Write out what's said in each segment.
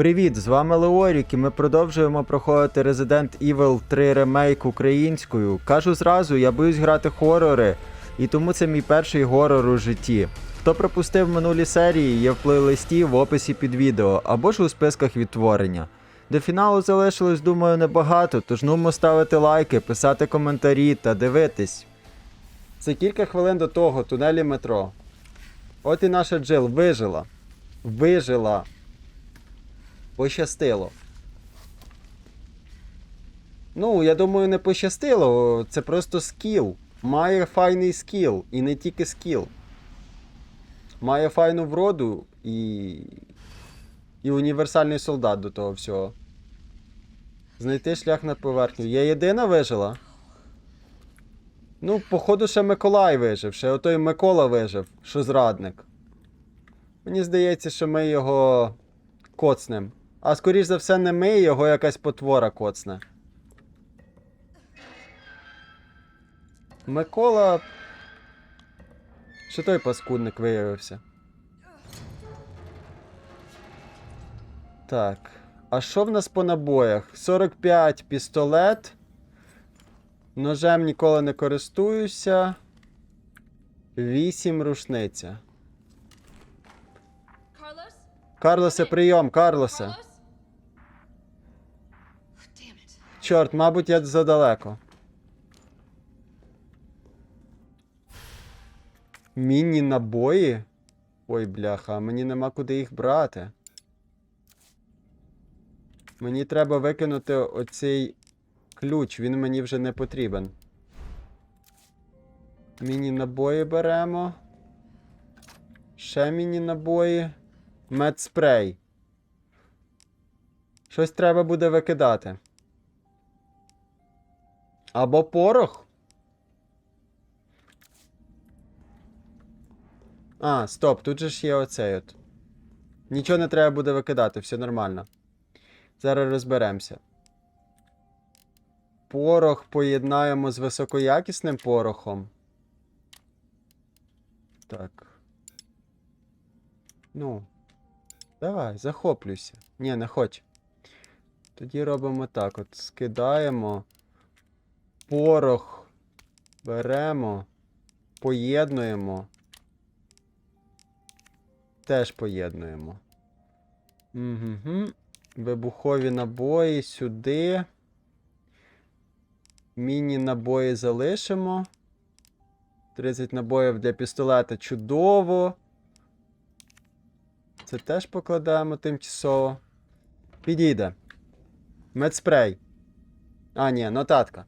Привіт, з вами Леорік, і ми продовжуємо проходити Resident Evil 3 ремейк українською. Кажу зразу, я боюсь грати хорори, і тому це мій перший горор у житті. Хто пропустив минулі серії, є в плейлисті в описі під відео або ж у списках відтворення. До фіналу залишилось, думаю, небагато, тож нумо ставити лайки, писати коментарі та дивитись. За кілька хвилин до того тунелі метро. От і наша Джил вижила. Вижила. Пощастило. Ну, я думаю, не пощастило. Це просто скіл. Має файний скіл. І не тільки скіл. Має файну вроду і. І універсальний солдат до того всього. Знайти шлях на поверхню. Я єдина вижила? Ну, походу, ще Миколай вижив, ще отой Микола вижив, що зрадник. Мені здається, що ми його коцнем. А скоріш за все, не ми, його якась потвора коцне. Микола. Що той паскудник виявився? Так. А що в нас по набоях? 45 пістолет. Ножем ніколи не користуюся. 8 рушниця. Карлосе, прийом, Карлосе. Чорт, мабуть, я задалеко. Мінні набої? Ой, бляха, мені нема куди їх брати. Мені треба викинути оцей ключ, він мені вже не потрібен. Міні набої беремо. Ще міні набої. Медспрей. Щось треба буде викидати. Або порох. А, стоп, тут же ж є оцей от. Нічого не треба буде викидати, все нормально. Зараз розберемося. Порох поєднаємо з високоякісним порохом. Так. Ну. Давай, захоплюйся. Ні, не хоч. Тоді робимо так: от скидаємо. Порох беремо, поєднуємо. Теж поєднуємо. Угу. Вибухові набої сюди. Міні-набої залишимо. 30 набоїв для пістолета чудово. Це теж покладаємо тимчасово. Підійде. Медспрей. А, ні, нотатка.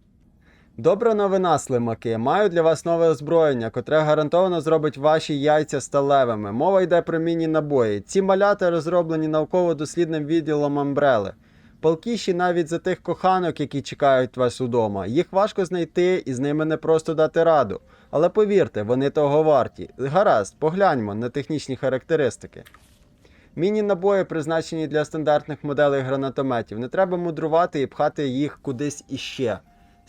Добра новина, слимаки. Маю для вас нове озброєння, котре гарантовано зробить ваші яйця сталевими. Мова йде про міні-набої. Ці малята розроблені науково-дослідним відділом Амбрели. Палкіші навіть за тих коханок, які чекають вас удома. Їх важко знайти і з ними не просто дати раду. Але повірте, вони того варті. Гаразд, погляньмо на технічні характеристики. Міні-набої призначені для стандартних моделей гранатометів. Не треба мудрувати і пхати їх кудись іще.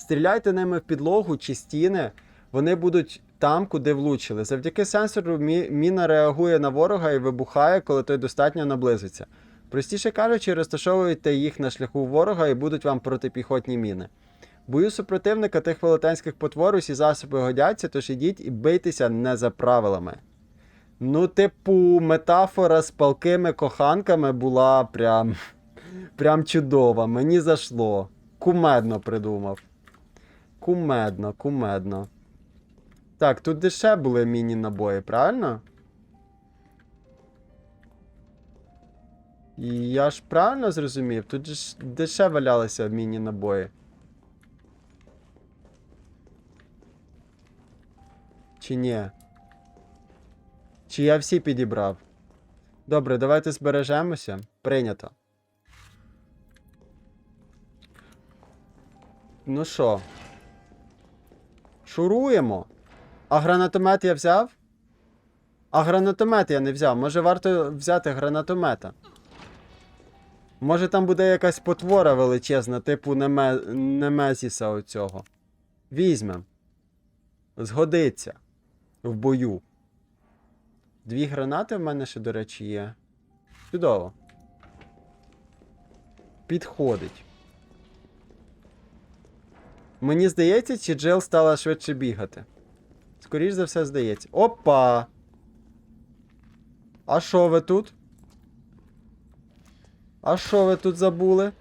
Стріляйте ними в підлогу чи стіни, вони будуть там, куди влучили. Завдяки сенсору мі- міна реагує на ворога і вибухає, коли той достатньо наблизиться. Простіше кажучи, розташовуйте їх на шляху ворога і будуть вам протипіхотні міни. Бою супротивника тих велетенських потвор усі засоби годяться, тож ідіть і бийтеся не за правилами. Ну, типу, метафора з палкими коханками була прям. прям чудова. Мені зашло. Кумедно придумав. Кумедно, кумедно. Так, тут деше були міні-набої, правильно? І я ж правильно зрозумів? Тут ж деше валялися міні-набої. Чи ні? Чи я всі підібрав? Добре, давайте збережемося. Прийнято. Ну що? Шуруємо. А гранатомет я взяв? А гранатомет я не взяв. Може варто взяти гранатомета. Може там буде якась потвора величезна, типу Неме... Немезіса оцього. Візьмем. Згодиться. В бою. Дві гранати в мене ще, до речі, є. Чудово. Підходить. Мені здається, чи Джел стала швидше бігати. Скоріш за все, здається. Опа! А що ви тут? А що ви тут забули?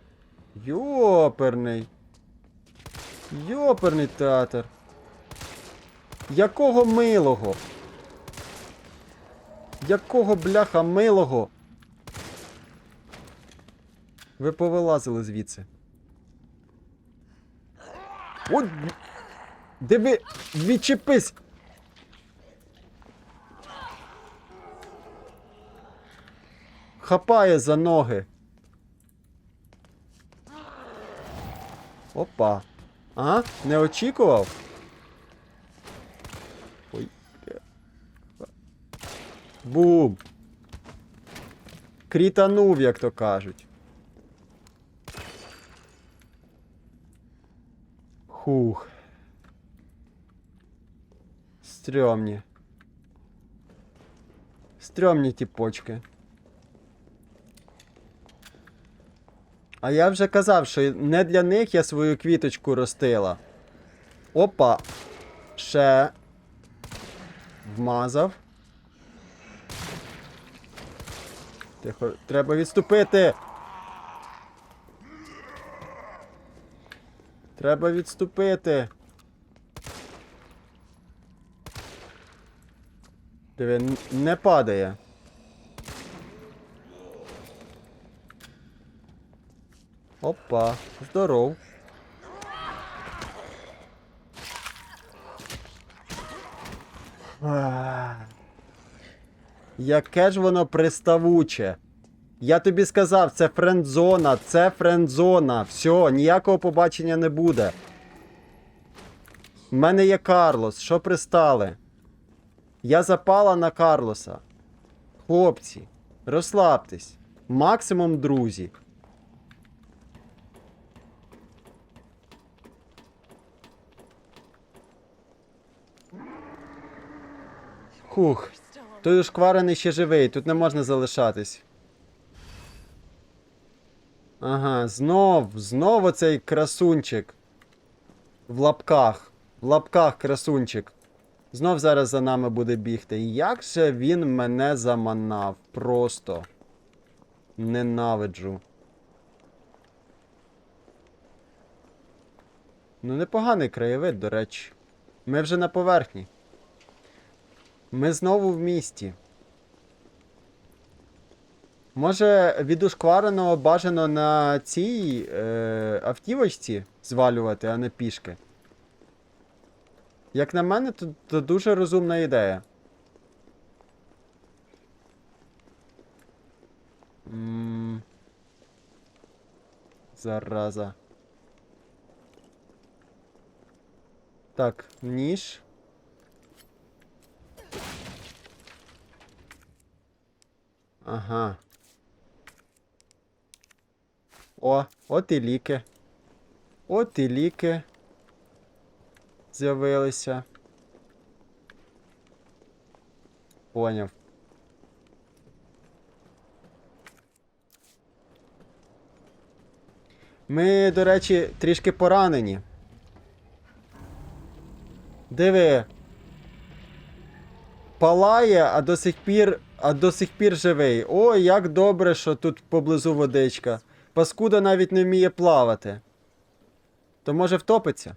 Йоперний. Йоперний театр. Якого милого? Якого бляха милого? Ви повилазили звідси. От. Диви, відчепись! Хапає за ноги. Опа. А? Не очікував? Ой. Бум. Крітанув, як то кажуть. Хух. Стрьомні. Стрьомні ті почки. А я вже казав, що не для них я свою квіточку ростила. Опа. Ще. Вмазав. Тихо, треба відступити. Треба відступити. Диви, не падає. Опа, здоров. Яке ж воно приставуче. Я тобі сказав, це френдзона, це френдзона. Все, ніякого побачення не буде. У мене є Карлос, що пристали? Я запала на Карлоса. Хлопці, розслабтесь. Максимум друзі. Хух. Той ушкварений ще живий, тут не можна залишатись. Ага, знов, знову цей красунчик. В лапках. В лапках красунчик. Знов зараз за нами буде бігти. Як же він мене заманав? Просто. Ненавиджу. Ну, непоганий краєвид, до речі. Ми вже на поверхні. Ми знову в місті. Може, від ушквареного бажано на цій е, автівочці звалювати, а не пішки. Як на мене, то, то дуже розумна ідея. М, Зараза. Так, ніж. Ага. О, от і ліки. От і ліки. З'явилися. Поняв. Ми, до речі, трішки поранені. Диви. Палає, а до сих пір, а до сих пір живий. О, як добре, що тут поблизу водичка. Паскуда навіть не вміє плавати. То може втопиться?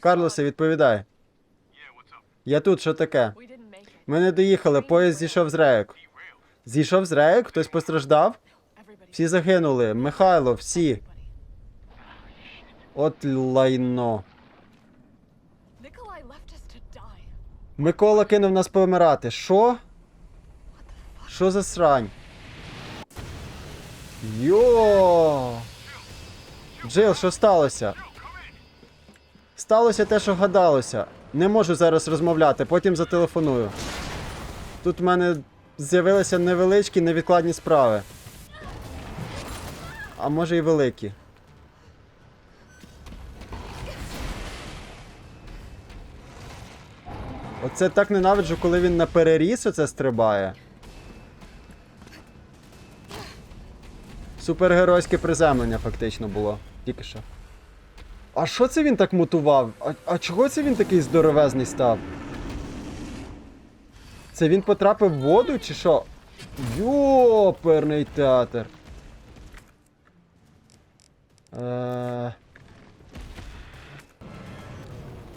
Карлосе, відповідай. Я тут, що таке? Ми не доїхали, поїзд зійшов з рейок. Зійшов з рейок? Хтось постраждав? Всі загинули. Михайло, всі. От лайно. Микола кинув нас помирати. Що? Що за срань? Йо! Джил, що сталося? Сталося те, що гадалося. Не можу зараз розмовляти, потім зателефоную. Тут в мене з'явилися невеличкі невідкладні справи. А може і великі. Оце так ненавиджу, коли він на переріз оце стрибає. Супергеройське приземлення фактично було. Тільки що. А що це він так мутував? А, а чого це він такий здоровезний став? Це він потрапив в воду чи що? Йоперний театр. Е...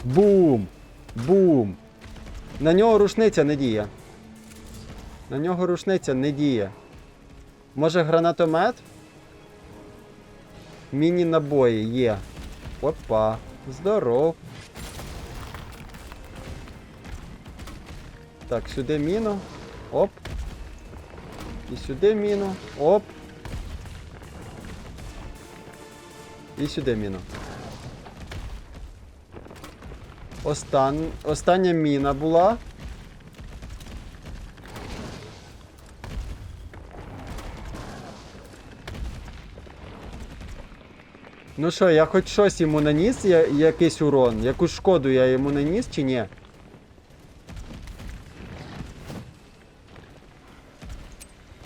Бум! Бум! На нього рушниця не діє. На нього рушниця не діє. Може гранатомет? Міні-набої є. Опа. Здоров. Так, сюди міну. Оп. І сюди міну. Оп. І сюди міну. Остан... Остання міна була. Ну що, я хоч щось йому наніс, я, якийсь урон, якусь шкоду я йому наніс чи ні?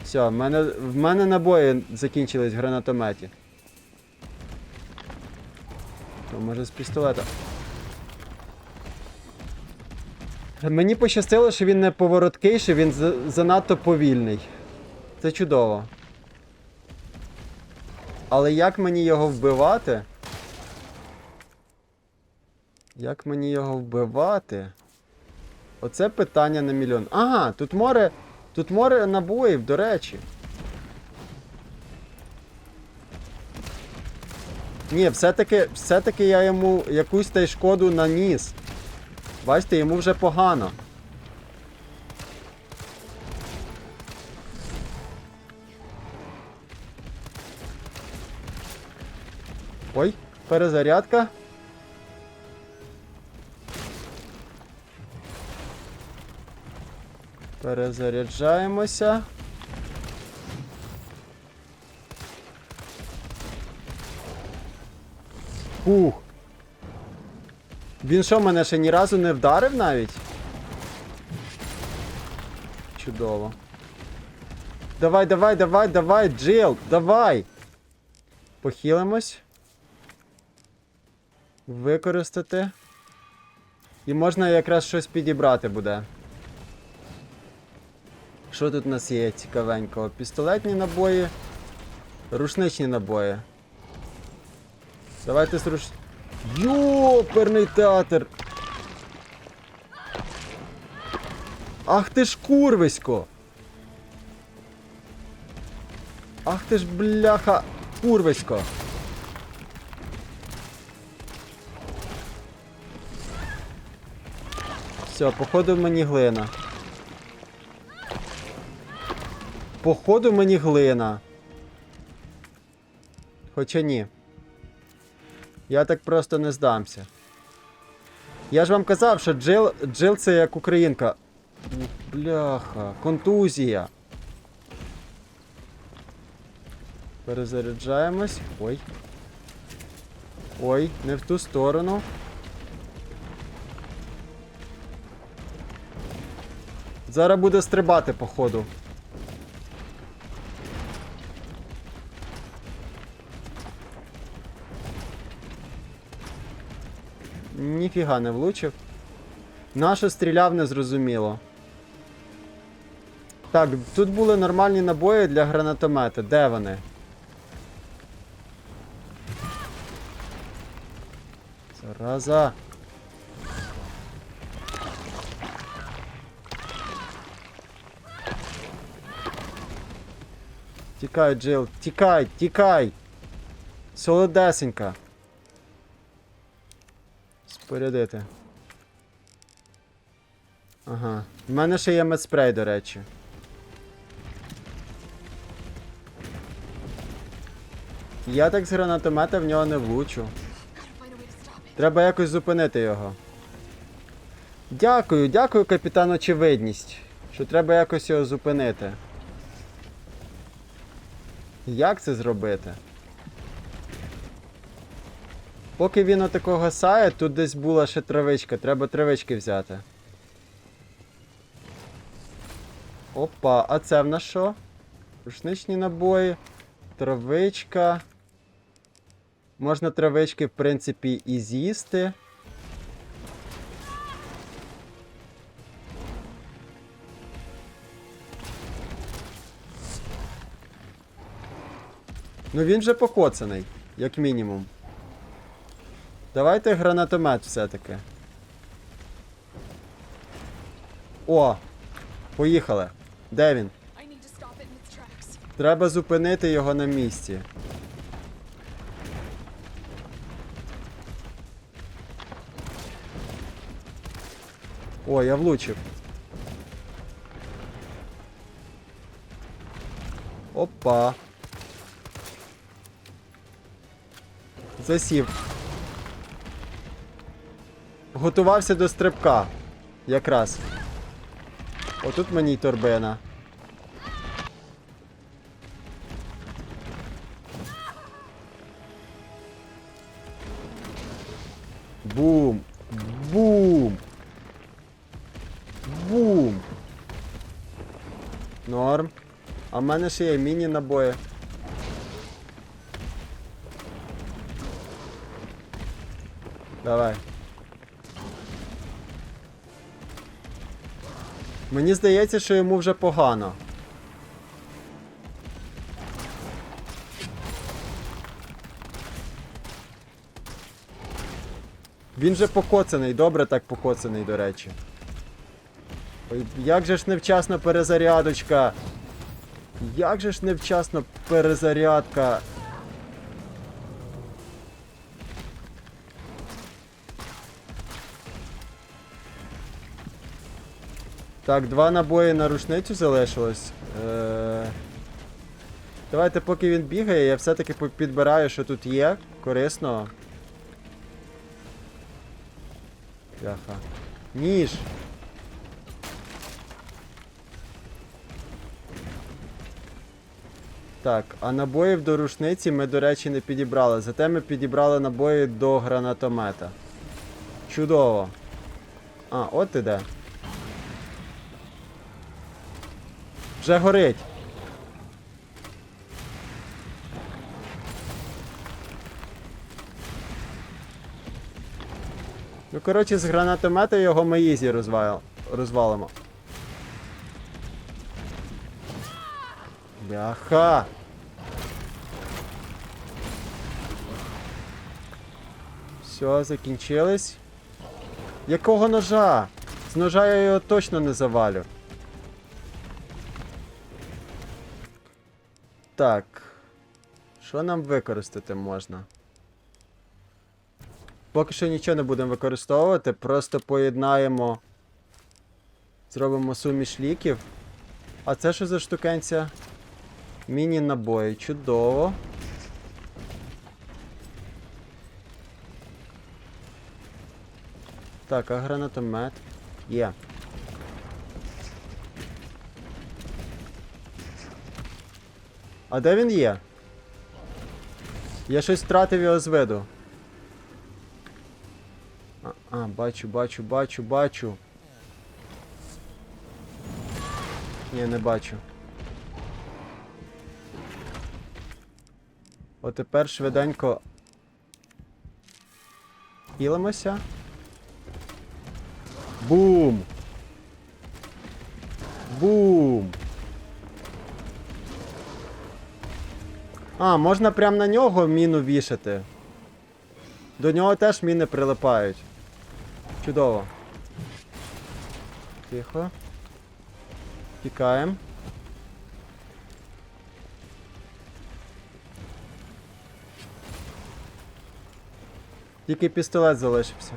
Все, в мене, в мене набої закінчились в гранатометі. То може з пістолета. Мені пощастило, що він не повороткий, що він занадто повільний. Це чудово. Але як мені його вбивати? Як мені його вбивати? Оце питання на мільйон. Ага, тут море. Тут море набоїв, до речі. Ні, все-таки все-таки я йому якусь та й шкоду наніс. Бачите, йому вже погано. Перезарядка. Перезаряджаємося. Ух. Він що, мене ще ні разу не вдарив навіть? Чудово. Давай, давай, давай, давай, Джил, давай! Похилимось. Використати. І можна якраз щось підібрати буде. Що тут у нас є цікавенького? Пістолетні набої. Рушничні набої. Давайте з руш... Йоперний театр! Ах ти ж курвисько! Ах ти ж бляха курвисько! Все, походу мені глина. Походу мені глина. Хоча ні. Я так просто не здамся. Я ж вам казав, що Джил, Джил це як українка. Бляха, контузія. Перезаряджаємось. Ой. Ой, не в ту сторону. Зараз буде стрибати, походу. Ніфіга не влучив. Нащо стріляв, незрозуміло. Так, тут були нормальні набої для гранатомета. Де вони? Зараза. Тікай, Джил, тікай, тікай! Солодесенька. Спорядити. Ага. У мене ще є медспрей, до речі. Я так з гранатомета в нього не влучу. Треба якось зупинити його. Дякую, дякую, капітан Очевидність. Що треба якось його зупинити. Як це зробити? Поки він отако гасає, тут десь була ще травичка, треба травички взяти. Опа, а це в нас що? Рушничні набої. Травичка. Можна травички, в принципі, і з'їсти. Ну він же покоцаний, як мінімум. Давайте гранатомет все-таки. О! Поїхали. Де він? Треба зупинити його на місці. О, я влучив. Опа. Засів. Готувався до стрибка. Якраз. Отут мені й торбина. Бум! Бум! Бум! Норм. А в мене ще є міні-набої. Давай. Мені здається, що йому вже погано. Він же покоцаний, добре так покоцаний, до речі. Ой, як же ж невчасно перезарядочка. Як же ж невчасно перезарядка. Так, два набої на рушницю залишилось. Е... Давайте, поки він бігає, я все-таки підбираю, що тут є. Корисно. Бляха. Ніж. Так, а набоїв до рушниці ми, до речі, не підібрали. Зате ми підібрали набої до гранатомета. Чудово. А, от і Вже горить. Ну, коротше, з гранатомета його ми ізі розвал... розвалимо. Бляха! Все, закінчились. Якого ножа? З ножа я його точно не завалю. Так. Що нам використати можна? Поки що нічого не будемо використовувати, просто поєднаємо. Зробимо суміш ліків. А це що за штукенця? Міні-набої. Чудово. Так, а гранатомет? Є. А де він є? Я щось втратив його з виду. А, а, бачу, бачу, бачу, бачу. Ні, не бачу. От тепер швиденько. Хілимося. Бум! А, можна прямо на нього міну вішати. До нього теж міни прилипають. Чудово. Тихо. Тікаємо. Тільки пістолет залишився.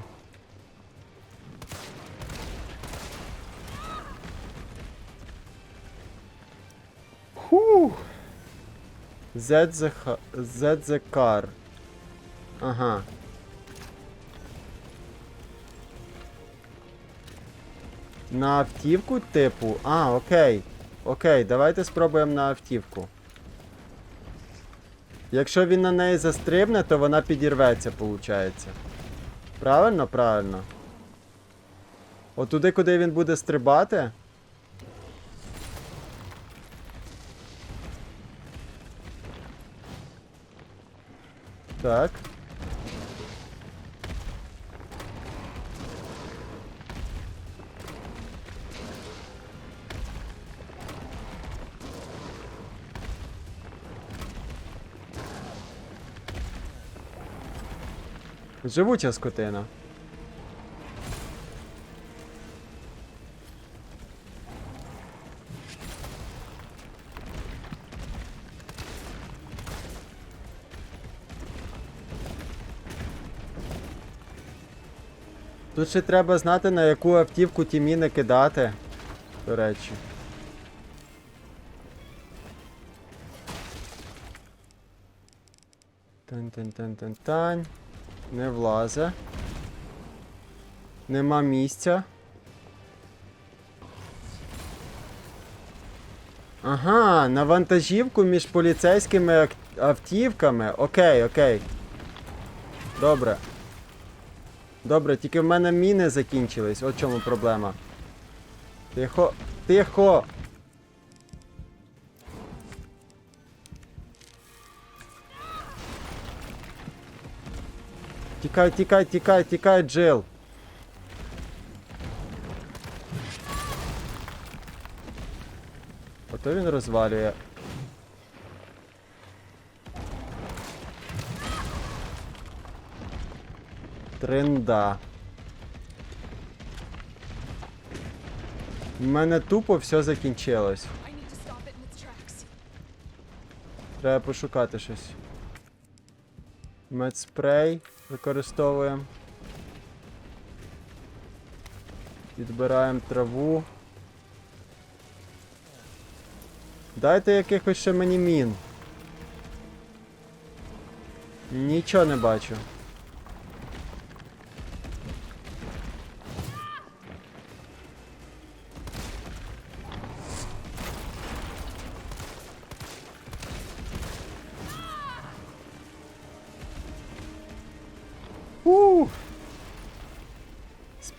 ZZ Ага. На автівку, типу. А, окей. Окей, давайте спробуємо на автівку. Якщо він на неї застрибне, то вона підірветься, виходить. Правильно, правильно. Отуди, куди він буде стрибати. Так. Живуча скотина. Тут ще треба знати, на яку автівку ті міни кидати. До речі. Тань-тань-тань-тань-тань. Не влазе. Нема місця. Ага, на вантажівку між поліцейськими автівками. Окей, окей. Добре. Добре, тільки в мене міни закінчились. От чому проблема. Тихо. Тихо. Тікай, тікай, тікай, тікай, Джил. Ото він розвалює. Тренда. У мене тупо все закінчилось. Треба пошукати щось. Медспрей використовуємо. Відбираємо траву. Дайте якихось ще мені мін. Нічого не бачу.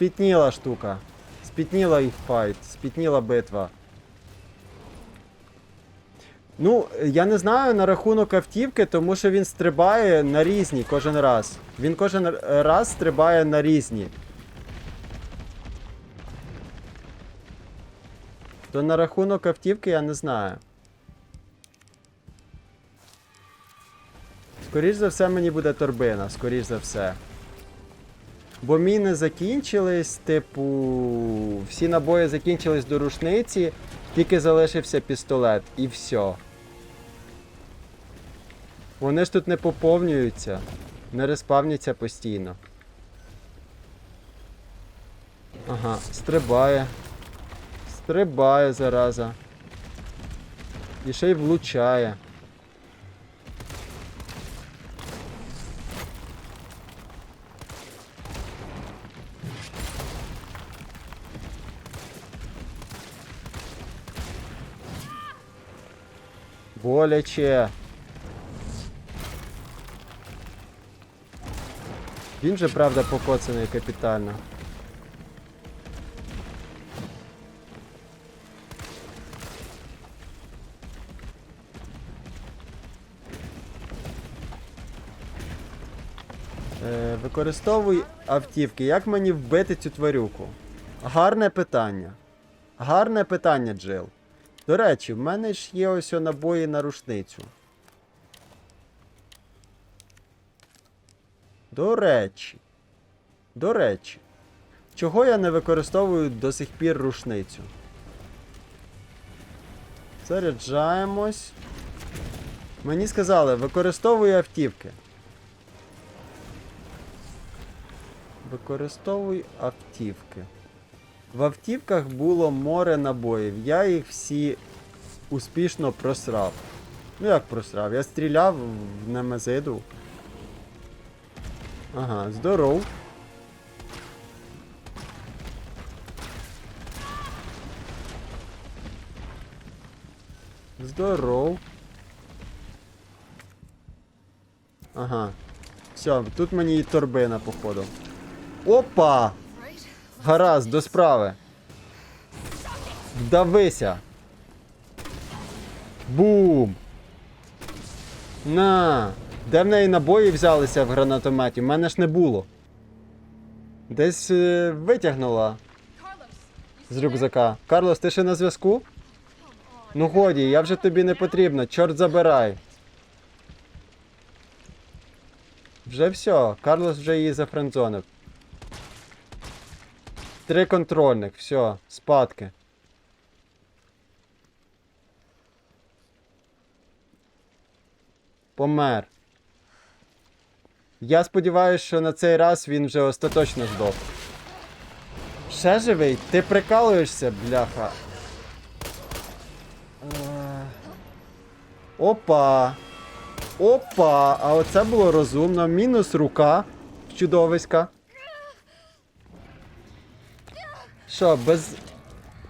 Спітніла штука. Спітніла їх файт, спітніла битва. Ну, я не знаю на рахунок автівки, тому що він стрибає на різні кожен раз. Він кожен раз стрибає на різні. То на рахунок автівки я не знаю. Скоріш за все мені буде торбина, скоріш за все. Бо міни закінчились, типу, всі набої закінчились до рушниці, тільки залишився пістолет і все. Вони ж тут не поповнюються, не респавняться постійно. Ага, стрибає. Стрибає зараза. І ще й влучає. Боляче. Він же, правда, покоцаний капітально. Е, використовуй автівки. Як мені вбити цю тварюку? Гарне питання. Гарне питання, Джил. До речі, в мене ж є ось набої на рушницю. До речі. До речі. Чого я не використовую до сих пір рушницю? Заряджаємось. Мені сказали, використовуй автівки. Використовуй автівки. В автівках було море набоїв. Я їх всі успішно просрав. Ну як просрав? Я стріляв в Немезиду. Ага, здоров. Здоров. Ага. Все, тут мені і торбина, походу. Опа! Гаразд, до справи. Вдавися. Бум. На. Де в неї набої взялися в гранатометі? У мене ж не було. Десь е, витягнула з рюкзака. Карлос, ти ще на зв'язку? Ну годі, я вже тобі не потрібно, чорт забирай. Вже все, Карлос вже її зафрендзонив. Три контрольних, все, спадки. Помер. Я сподіваюся, що на цей раз він вже остаточно здох. Ще живий? Ти прикалуєшся, бляха. Е, Опа. Опа. А оце було розумно. Мінус рука чудовиська. Що, без.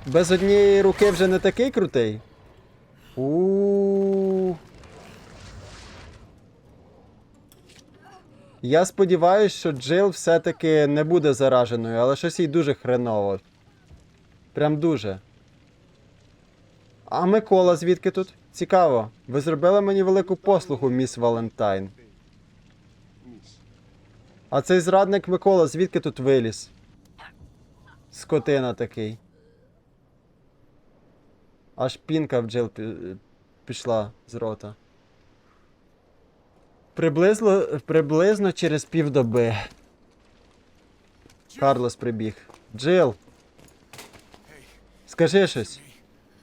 Без однієї руки вже не такий крутий? у Я сподіваюся, що Джил все-таки не буде зараженою, але щось їй дуже хреново. Прям дуже. А Микола звідки тут? Цікаво. Ви зробили мені велику послугу, міс Валентайн. А цей зрадник Микола звідки тут виліз? Скотина такий. Аж пінка в Джил пішла з рота. Приблизно, приблизно через півдоби. Карлос прибіг. Джил. Скажи щось.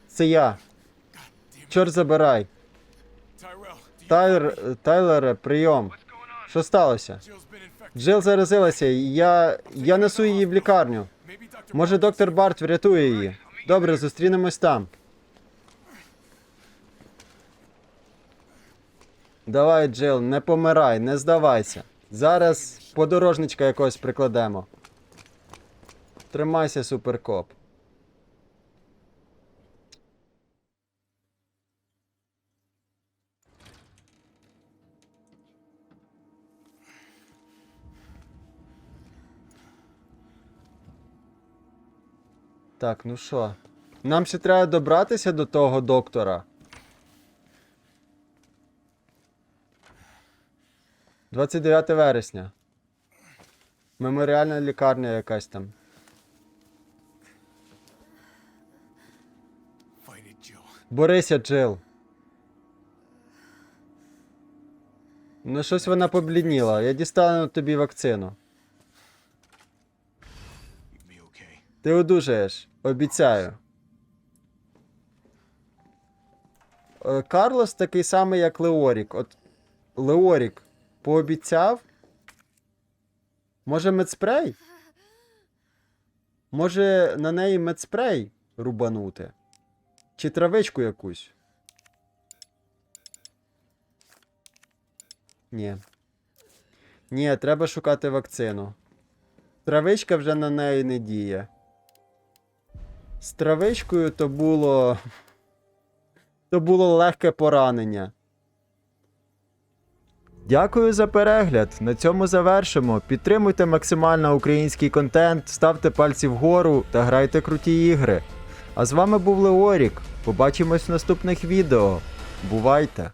Це я. Чорт забирай. Тайлер, Тайлере, прийом. Що сталося? Джил заразилася, я. я несу її в лікарню. Може, доктор Барт врятує її. Добре, зустрінемось там. Давай, Джил, не помирай, не здавайся. Зараз подорожничка якогось прикладемо. Тримайся, суперкоп. Так, ну що? Нам ще треба добратися до того доктора. 29 вересня. Меморіальна лікарня якась там. Борися, Джил. Ну, щось вона поблідніла. Я дістану тобі вакцину. Ти одужаєш, обіцяю. Е, Карлос такий самий, як Леорік. От Леорік пообіцяв. Може, медспрей? Може, на неї медспрей рубанути? Чи травичку якусь? Ні. Ні, треба шукати вакцину. Травичка вже на неї не діє. З травичкою то було. То було легке поранення. Дякую за перегляд. На цьому завершимо. Підтримуйте максимально український контент, ставте пальці вгору та грайте круті ігри. А з вами був Леорік. Побачимось в наступних відео. Бувайте!